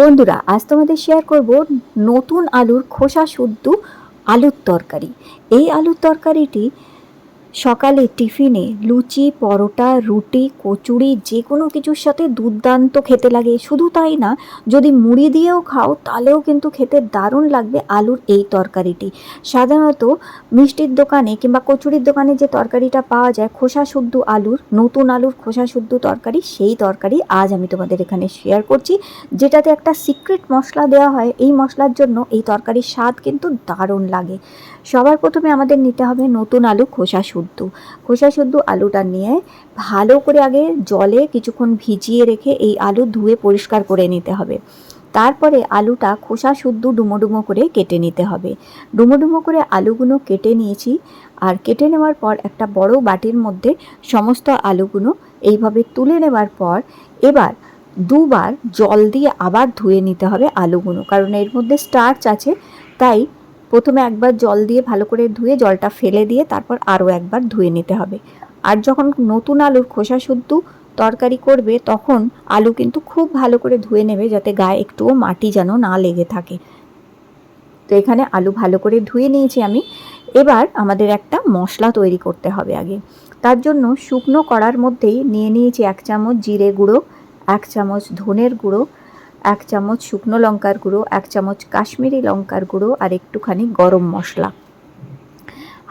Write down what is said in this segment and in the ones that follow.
বন্ধুরা আজ তোমাদের শেয়ার করব নতুন আলুর খোসা শুদ্ধ আলুর তরকারি। এই আলুর তরকারিটি সকালে টিফিনে লুচি, পরোটা, রুটি, কচুরি, যে কোনো কিছুর সাথে দুর্দান্ত খেতে লাগে। শুধু তাই না, যদি মুড়ি দিয়েও খাও, তাহলেও কিন্তু খেতে দারুণ লাগবে আলুর এই তরকারিটি। সাধারণত মিষ্টির দোকানে কিংবা কচুরির দোকানে যে তরকারিটা পাওয়া যায়, খোসা শুদ্ধ আলুর, নতুন আলুর খোসা শুদ্ধ তরকারি, সেই তরকারি আজ আমি তোমাদের এখানে শেয়ার করছি, যেটাতে একটা সিক্রেট মশলা দেওয়া হয়। এই মশলার জন্য এই তরকারির স্বাদ কিন্তু দারুণ লাগে। সবার প্রথমে আমাদের নিতে হবে নতুন আলু খোসা শুদ্ধ খোসা শুদ্ধ আলুটা নিয়ে ভালো করে আগে জলে কিছুক্ষণ ভিজিয়ে রেখে এই আলু ধুয়ে পরিষ্কার করে নিতে হবে। তারপরে আলুটা খোসা শুদ্ধ ডুমো করে কেটে নিতে হবে। ডুমো করে আলুগুলো কেটে নিয়েছি আর কেটে নেওয়ার পর একটা বড় বাটির মধ্যে সমস্ত আলুগুলো এইভাবে তুলে নেওয়ার পর এবার দুবার জল দিয়ে আবার ধুয়ে নিতে হবে আলুগুলো। কারণ এর মধ্যে স্টার্চ আছে, তাই প্রথমে একবার জল দিয়ে ভালো করে ধুয়ে জলটা ফেলে দিয়ে তারপর আরও একবার ধুয়ে নিতে হবে। আর যখন নতুন আলুর খোসা শুদ্ধ তরকারি করবে, তখন আলু কিন্তু খুব ভালো করে ধুয়ে নেবে যাতে গায়ে একটুও মাটি যেন না লেগে থাকে। তো এখানে আলু ভালো করে ধুয়ে নিয়েছি আমি। এবার আমাদের একটা মশলা তৈরি করতে হবে আগে। তার জন্য শুকনো কড়ার মধ্যেই নিয়ে নিয়েছি এক চামচ জিরে গুঁড়ো, এক চামচ ধনের গুঁড়ো এক চামচ শুকনো লঙ্কার গুঁড়ো, এক চামচ কাশ্মীরি লঙ্কার গুঁড়ো আর একটুখানি গরম মশলা।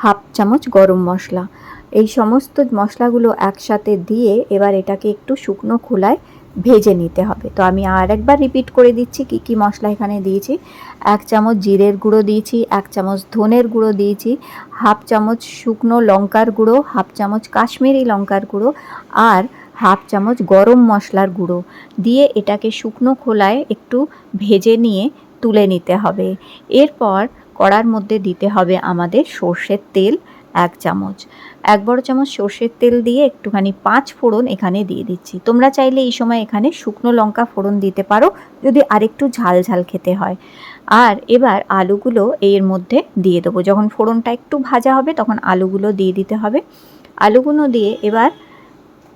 হাফ চামচ গরম মশলা। এই সমস্ত মশলাগুলো একসাথে দিয়ে এবার এটাকে একটু শুকনো খোলায় ভেজে নিতে হবে। তো আমি আর একবার রিপিট করে দিচ্ছি কি কি মশলা এখানে দিয়েছি। এক চামচ জিরের গুঁড়ো দিয়েছি, এক চামচ ধনের গুঁড়ো দিয়েছি, হাফ চামচ শুকনো লঙ্কার গুঁড়ো, হাফ চামচ কাশ্মীরি লঙ্কার গুঁড়ো আর হাফ চামচ গরম মশলার গুঁড়ো দিয়ে এটাকে শুকনো খোলায় একটু ভেজে নিয়ে তুলে নিতে হবে। এরপর কড়ার মধ্যে দিতে হবে আমাদের সর্ষের তেল এক চামচ। এক বড় চামচ সর্ষের তেল দিয়ে একটুখানি পাঁচ ফোড়ন এখানে দিয়ে দিচ্ছি। তোমরা চাইলে এই সময় এখানে শুকনো লঙ্কা ফোড়ন দিতে পারো, যদি আরেকটু ঝাল ঝাল খেতে হয়। আর এবার আলুগুলো এর মধ্যে দিয়ে দেবো। যখন ফোড়নটা একটু ভাজা হবে, তখন আলুগুলো দিয়ে দিতে হবে। আলুগুলো দিয়ে এবার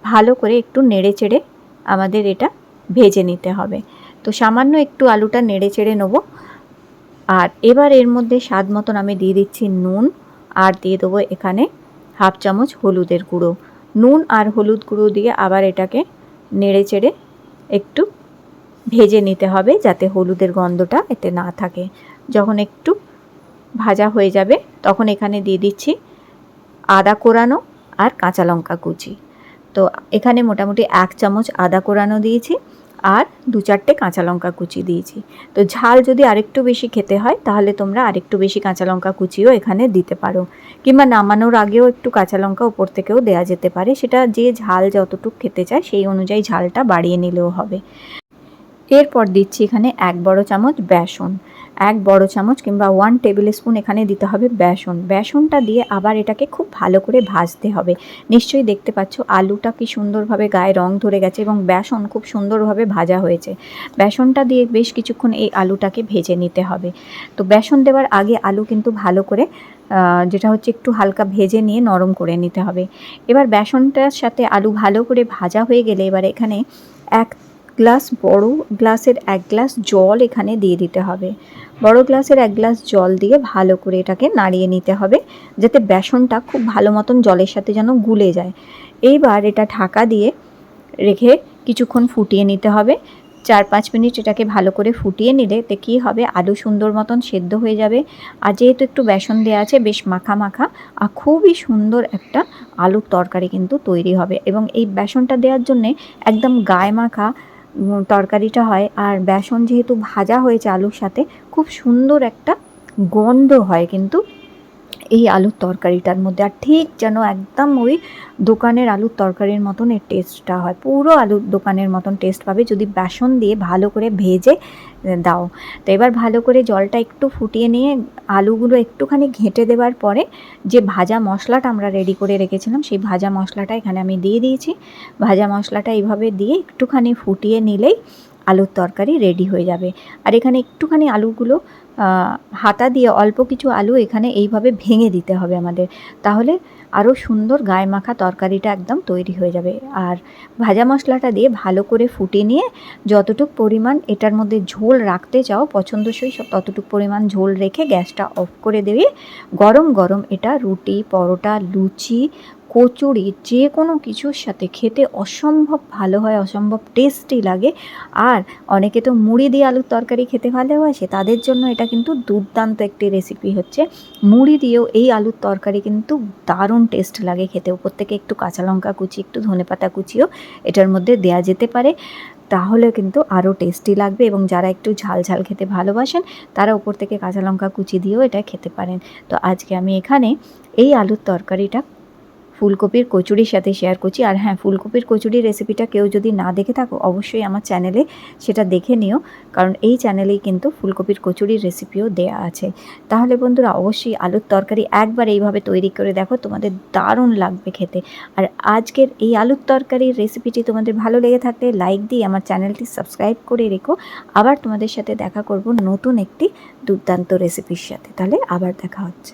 ভালো করে একটু নেড়ে চেড়ে আমাদের এটা ভেজে নিতে হবে। তো সামান্য একটু আলুটা নেড়ে চেড়ে নেব। আর এবার এর মধ্যে স্বাদ মতন আমি দিয়ে দিচ্ছি নুন আর দিয়ে দেবো এখানে হাফ চামচ হলুদের গুঁড়ো। নুন আর হলুদ গুঁড়ো দিয়ে আবার এটাকে নেড়ে চেড়ে একটু ভেজে নিতে হবে যাতে হলুদের গন্ধটা এতে না থাকে। যখন একটু ভাজা হয়ে যাবে তখন এখানে দিয়ে দিচ্ছি আদা কোরানো আর কাঁচা লঙ্কা কুচি। তো এখানে মোটামুটি এক চামচ আদা কোরানো দিয়েছি আর দু চারটে কাঁচা লঙ্কা কুচি দিয়েছি। তো ঝাল যদি আরেকটু বেশি খেতে হয়, তাহলে তোমরা আরেকটু বেশি কাঁচা লঙ্কা কুচিও এখানে দিতে পারো। কিংবা নামানোর আগেও একটু কাঁচা লঙ্কা উপর থেকেও দেওয়া যেতে পারে। সেটা যে ঝাল যতটুকু খেতে চায়, সেই অনুযায়ী ঝালটা বাড়িয়ে নিলেও হবে। এরপর দিচ্ছি এখানে এক বড় চামচ বেসন। এক বড় চামচ কিংবা ওয়ান টেবিল স্পুন এখানে দিতে হবে বেসন। বেসনটা দিয়ে আবার এটাকে খুব ভালো করে ভাজতে হবে। নিশ্চয়ই দেখতে পাচ্ছ, আলুটা কি সুন্দরভাবে গায়ে রং ধরে গেছে এবং বেসন খুব সুন্দরভাবে ভাজা হয়েছে। বেসনটা দিয়ে বেশ কিছুক্ষণ এই আলুটাকে ভেজে নিতে হবে। তো বেসন দেওয়ার আগে আলু কিন্তু ভালো করে যেটা হচ্ছে একটু হালকা ভেজে নিয়ে নরম করে নিতে হবে। এবার বেসনটার সাথে আলু ভালো করে ভাজা হয়ে গেলে এবার এখানে এক গ্লাস, বড় গ্লাসের এক গ্লাস জল এখানে দিয়ে দিতে হবে। বড় গ্লাসের এক গ্লাস জল দিয়ে ভালো করে এটাকে নাড়িয়ে নিতে হবে, যাতে বেসনটা খুব ভালো মতন জলের সাথে যেন গুলে যায়। এইবার এটা ঢাকা দিয়ে রেখে কিছুক্ষণ ফুটিয়ে নিতে হবে। চার পাঁচ মিনিট এটাকে ভালো করে ফুটিয়ে নিলে তে কী হবে, আলু সুন্দর মতন সেদ্ধ হয়ে যাবে। আর যেহেতু একটু বেসন দেওয়া আছে, বেশ মাখা মাখা, আর খুবই সুন্দর একটা আলুর তরকারি কিন্তু তৈরি হবে। এবং এই বেসনটা দেওয়ার জন্যে একদম গায়ে মাখা তরকারিটা হয়। আর বেসন যেহেতু ভাজা হয়েছে আলুর সাথে, খুব সুন্দর একটা গন্ধ হয় কিন্তু। এই আলুর তরকারিটার মধ্যে। আর ঠিক যেন একদম ওই দোকানের আলুর তরকারির মতন এর টেস্টটা হয়। পুরো আলুর দোকানের মতন টেস্ট পাবে যদি বেসন দিয়ে ভালো করে ভেজে দাও। তো এবার ভালো করে জলটা একটু ফুটিয়ে নিয়ে আলুগুলো একটুখানি ঘেঁটে দেওয়ার পরে যে ভাজা মশলাটা আমরা রেডি করে রেখেছিলাম, সেই ভাজা মশলাটা এখানে আমি দিয়ে দিয়েছি। ভাজা মশলাটা এইভাবে দিয়ে একটুখানি ফুটিয়ে নিলেই আলুর তরকারি রেডি হয়ে যাবে। আর এখানে একটুখানি আলুগুলো হাতা দিয়ে অল্প কিছু আলু এখানে এইভাবে ভেঙে দিতে হবে আমাদের। তাহলে আরও সুন্দর গায়ে মাখা তরকারিটা একদম তৈরি হয়ে যাবে। আর ভাজা মশলাটা দিয়ে ভালো করে ফুটে নিয়ে যতটুক পরিমাণ এটার মধ্যে ঝোল রাখতে চাও, পছন্দসই সব ততটুক পরিমাণ ঝোল রেখে গ্যাসটা অফ করে দেবে। গরম গরম এটা রুটি, পরোটা, লুচি কচুরি যে কোনো কিছুর সাথে খেতে অসম্ভব ভালো হয়, অসম্ভব টেস্টি লাগে। আর অনেকে তো মুড়ি দিয়ে আলুর তরকারি খেতে ভালোবাসে, তাদের জন্য এটা কিন্তু দুর্দান্ত একটি রেসিপি হচ্ছে। মুড়ি দিয়েও এই আলুর তরকারি কিন্তু দারুণ টেস্ট লাগে খেতে উপর থেকে একটু কাঁচা লঙ্কা কুচি, একটু ধনেপাতা কুচিও এটার মধ্যে দেয়া যেতে পারে। তাহলে কিন্তু আরও টেস্টি লাগবে এবং যারা একটু ঝাল ঝাল খেতে ভালোবাসেন, তারা উপর থেকে কাঁচা লঙ্কা কুচি দিয়েও এটা খেতে পারেন। তো আজকে আমি এখানে এই আলুর তরকারিটা ফুলকপির কচুরির সাথে শেয়ার করছি। আর হ্যাঁ ফুলকপির কচুরির রেসিপিটা কেউ যদি না দেখে থাকো, অবশ্যই আমার চ্যানেলে সেটা দেখে নিও। কারণ এই চ্যানেলেই কিন্তু ফুলকপির কচুরির রেসিপিও দেয়া আছে। তাহলে বন্ধুরা, অবশ্যই আলুর তরকারি একবার এইভাবে তৈরি করে দেখো, তোমাদের দারুণ লাগবে খেতে। আর আজকের এই আলুর তরকারির রেসিপিটি তোমাদের ভালো লেগে থাকলে লাইক দিয়ে আমার চ্যানেলটি সাবস্ক্রাইব করে রেখো। আবার তোমাদের সাথে দেখা করব নতুন একটি দুর্দান্ত রেসিপির সাথে। তাহলে আবার দেখা হচ্ছে।